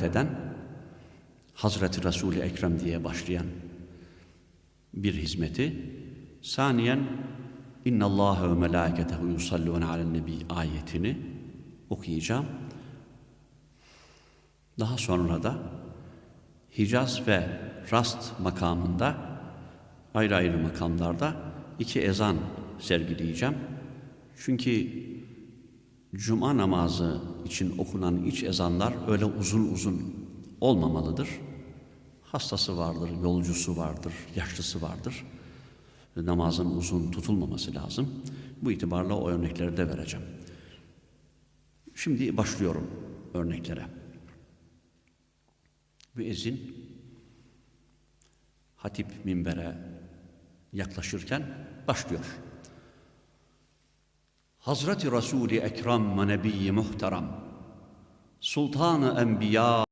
eden Hazreti Resul-i Ekrem diye başlayan bir hizmeti. Saniyen İnna Allah ve melâketehu yusallûne alen nebi ayetini okuyacağım. Daha sonra da Hicaz ve Rast makamında ayrı ayrı makamlarda iki ezan sergileyeceğim. Çünkü Cuma namazı için okunan iç ezanlar öyle uzun uzun olmamalıdır. Hastası vardır, yolcusu vardır, yaşlısı vardır. Namazın uzun tutulmaması lazım. Bu itibarla o örnekleri de vereceğim. Şimdi başlıyorum örneklere. Müezzin hatip minbere yaklaşırken başlıyor. Hazreti Resul-i Ekrem ve Nebi-i Muhterem. Sultan-ı Enbiya